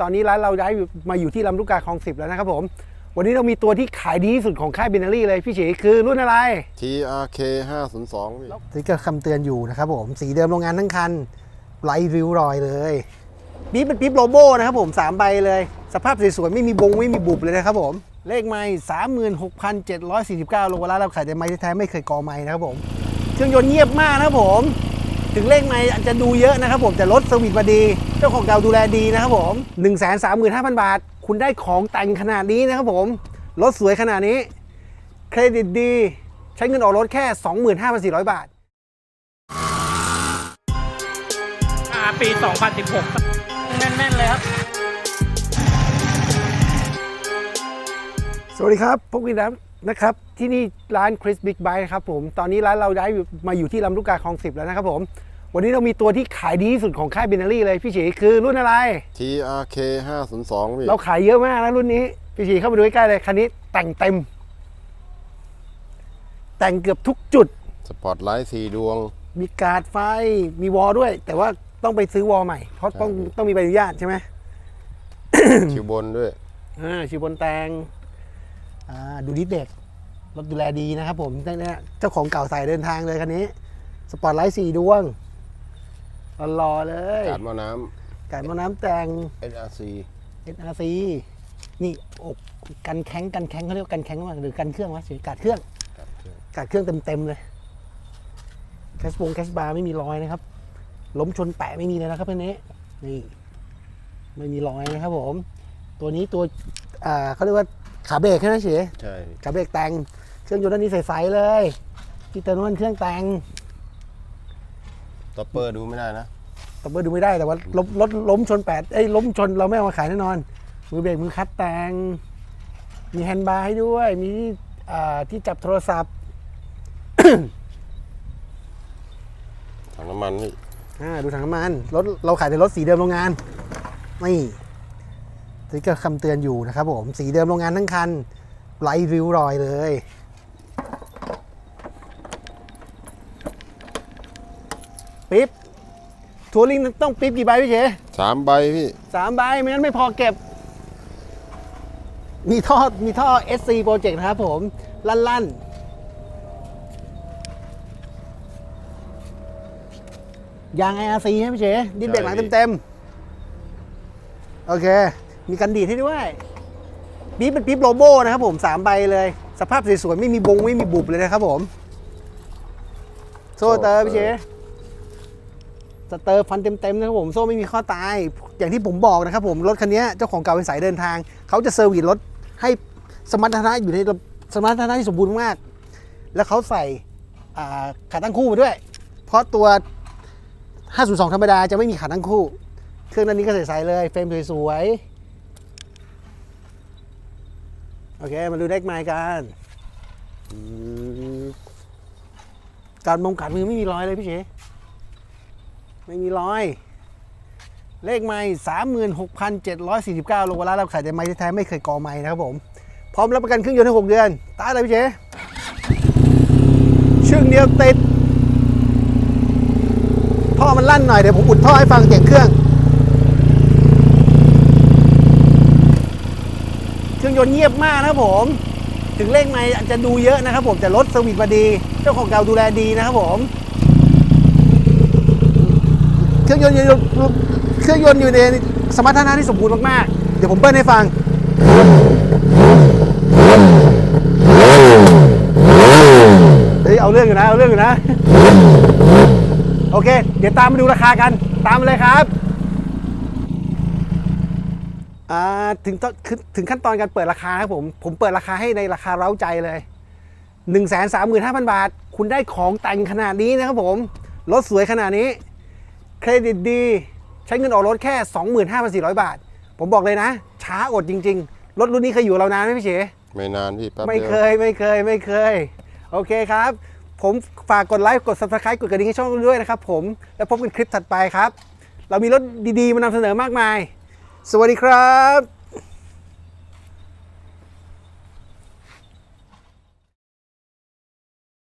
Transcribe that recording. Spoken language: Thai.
ตอนนี้ร้านเราย้ายมาอยู่ที่ลำลูกกาคลองสิบแล้วนะครับผม วันนี้เรามีตัวที่ขายดีที่สุดของค่ายเบนเนอรี่เลยพี่เฉยคือรุ่นอะไร TRK 502พี่สติ๊กเกอร์คำเตือนอยู่นะครับผมสีเดิมโรงงานทั้งคันไร้ริ้วรอยเลยปี๊บเป็นปี๊บโลโบนะครับผมสามใบเลย สภาพสวยๆไม่มีบงไม่มีบุบเลยนะครับผมเลขไม่สามหมื่นหกพันเจ็ดร้อยสี่สิบเก้าโลวาระเราขายแต่ไม้แท้ๆไม่เคยกอไม้นะครับผม เครื่องยนต์เงียบมากนะครับผม ถึงเลขไม่อาจจะดูเยอะนะครับผมแต่รถสวิตมาดี เจ้าของเก่าดูแลดีนะครับผม 1 3 5 0 0 0 บาท คุณได้ของแต่งขนาดนี้นะครับผมรถสวยขนาดนี้ เครดิตดี ใช้เงินออกรถแค่ 25,400 บาทอ่าปี 2016 แน่นๆเลยครับ สวัสดีครับพบกันแล้ว นะครับ ที่นี่ร้านคริสบิ๊กไบครับผม ตอนนี้ร้านเราย้ายมาอยู่ที่ลำลูกกาคลองสิบแล้วนะครับผม วันนี้เรามีตัวที่ขายดีที่สุดของค่ายเบนเนอรี่เลยพี่ฉีคือรุ่นอะไร TRK 502พี่เราขายเยอะมากนะรุ่นนี้ พี่ฉีเข้ามาดูใกล้ๆเลยคันนี้แต่งเต็ม แต่งเกือบทุกจุด สปอตไลท์สีดวง มีการ์ดไฟมีวอลด้วย แต่ว่าต้องไปซื้อวอลใหม่เพราะต้องใช่ต้องมีใบอนุญาตใช่ไหมคิวบนด้วยอ่าชิวบนแตงอ่า ดูดิสเด็กรถดูแลดีนะครับผมเนี่ยเจ้าของเก่าใส่เดินทางเลยคันนี้ สปอร์ตไลท์สี่ดวงหล่อๆเลยกาดหมอน้การมอน้ำแต่งำ SRC SRC นี่อกกันแข็งกันแข็งเขาเรียกว่ากันแข็งมากหรือกันเครื่องวะเฉยกาดเครื่องกาดเครื่องกาดเครื่องเต็มๆเลยแคสบงแคสบาร์ไม่มีรอยนะครับ ล้มชนแปะไม่มีเลยนะครับคันนี้นี่ไม่มีรอยนะครับผม ตัวนี้ตัวอ่าเขาเรียกว่า ขาเบรกใช่ไหมเฉยใช่ขาเบรกแต่ง เครื่องยนต์ด้านนี้ใสๆเลยที่เติมน้ำมันเครื่องแต่งต็อปเปอร์ดูไม่ได้นะตบเบอร์ดูไม่ได้แต่ว่าล้มรถล้มชนแปดเอ้ยล้มชนเราไม่เอามาขายแน่นอน มือเบรกมือคัดแต่ง มีแฮนด์บาร์ให้ด้วย มีอ่าที่จับโทรศัพท์ถังน้ำมันพี่อ่าดูถังน้ำมันรถเราขายแต่รถสีเดิมโรงงานนี่ส ติ๊กเกอร์คำเตือนอยู่นะครับผมสีเดิมโรงงานทั้งคันไร้ริ้วรอยเลยปิ๊บทัวริงต้องปิ๊บกี่ใบพี่เฉสามใบพี่สามใบไม่งั้นไม่พอเก็บ มีท่อมีท่อ SC Project นะครับผม ลั่นลั่นยาง IRC ใช่ไหมพี่เฉดินเบรกหลังเต็มๆโอเค มีกันดีดให้ด้วยปี๊บเป็นปี๊บโลโบนะครับผมสามใบเลย สภาพสวยๆไม่มีบงไม่มีบุบเลยนะครับผม โซ่เตอร์พี่เฉสเตอร์ฟันเต็มๆนะครับผมโซ่ไม่มีข้อตาย อย่างที่ผมบอกนะครับผมรถคันนี้เจ้าของเก่าเป็นสายเดินทาง เขาจะเซอร์วิสรถให้สมรรถนะอยู่ในสมรรถนะที่สมบูรณ์มาก แล้วเขาใส่อ่าขาตั้งคู่มาด้วย เพราะตัว 502 ธรรมดาจะไม่มีขาตั้งคู่ เครื่องด้านนี้ก็ใส่ๆเลย เฟรมสวยๆ โอเค มาดูเด็กไม้กันการมองกัดมือไม่มีรอยเลยพี่เฉไม่มีรอย เลขไม่สามหมื่นหกพันเจ็ดร้อยสี่สิบเก้าโลวาระเราขายแต่ไม้แท้ๆไม่เคยกอไม้นะครับผม พร้อมรับประกันเครื่องยนต์ให้หกเดือนตายเลยพี่เจชึ่งเดียวติด ท่อมันลั่นหน่อยเดี๋ยวผมอุดท่อให้ฟังเสียงเครื่อง เครื่อง ยนต์เงียบมากนะครับผม ถึงเลขไม่อาจจะดูเยอะนะครับผมแต่รถสวิตมาดี เจ้าของเก่าดูแลดีนะครับผมเครื่องยนต์ยู่เครื่องยนต์อยู่ในสมรรถนะที่สมบูรณ์มากๆ เดี๋ยวผมเบิ้ลให้ฟัง เฮ้ยเอาเรื่องอยู่นะ เอาเรื่องอยู่นะ โอเค เดี๋ยวตามมาดูราคากัน ตามเลยครับ อ่าถึงตอนคือถึงขั้นตอนการเปิดราคาครับผม ผมเปิดราคาให้ในราคาเร้าใจเลย 1 3 5 0 0 0 บาท คุณได้ของแต่งขนาดนี้นะครับผมรถสวยขนาดนี้ เครดิตดี ใช้เงินออกรถแค่ 25,400 บาท ผมบอกเลยนะ ช้าอดจริง ๆ รถรุ่นนี้เคยอยู่กับเรานานไหมพี่เฉไม่นานพี่แป๊บไม่เดียวเคยไม่เคยไม่เคย โอเคครับ ผมฝากกดไลค์กด subscribe กดกระดิ่งให้ช่องด้วยนะครับผมแล้วพบกันคลิปถัดไปครับ เรามีรถดีๆมานำเสนอมากมาย สวัสดีครับ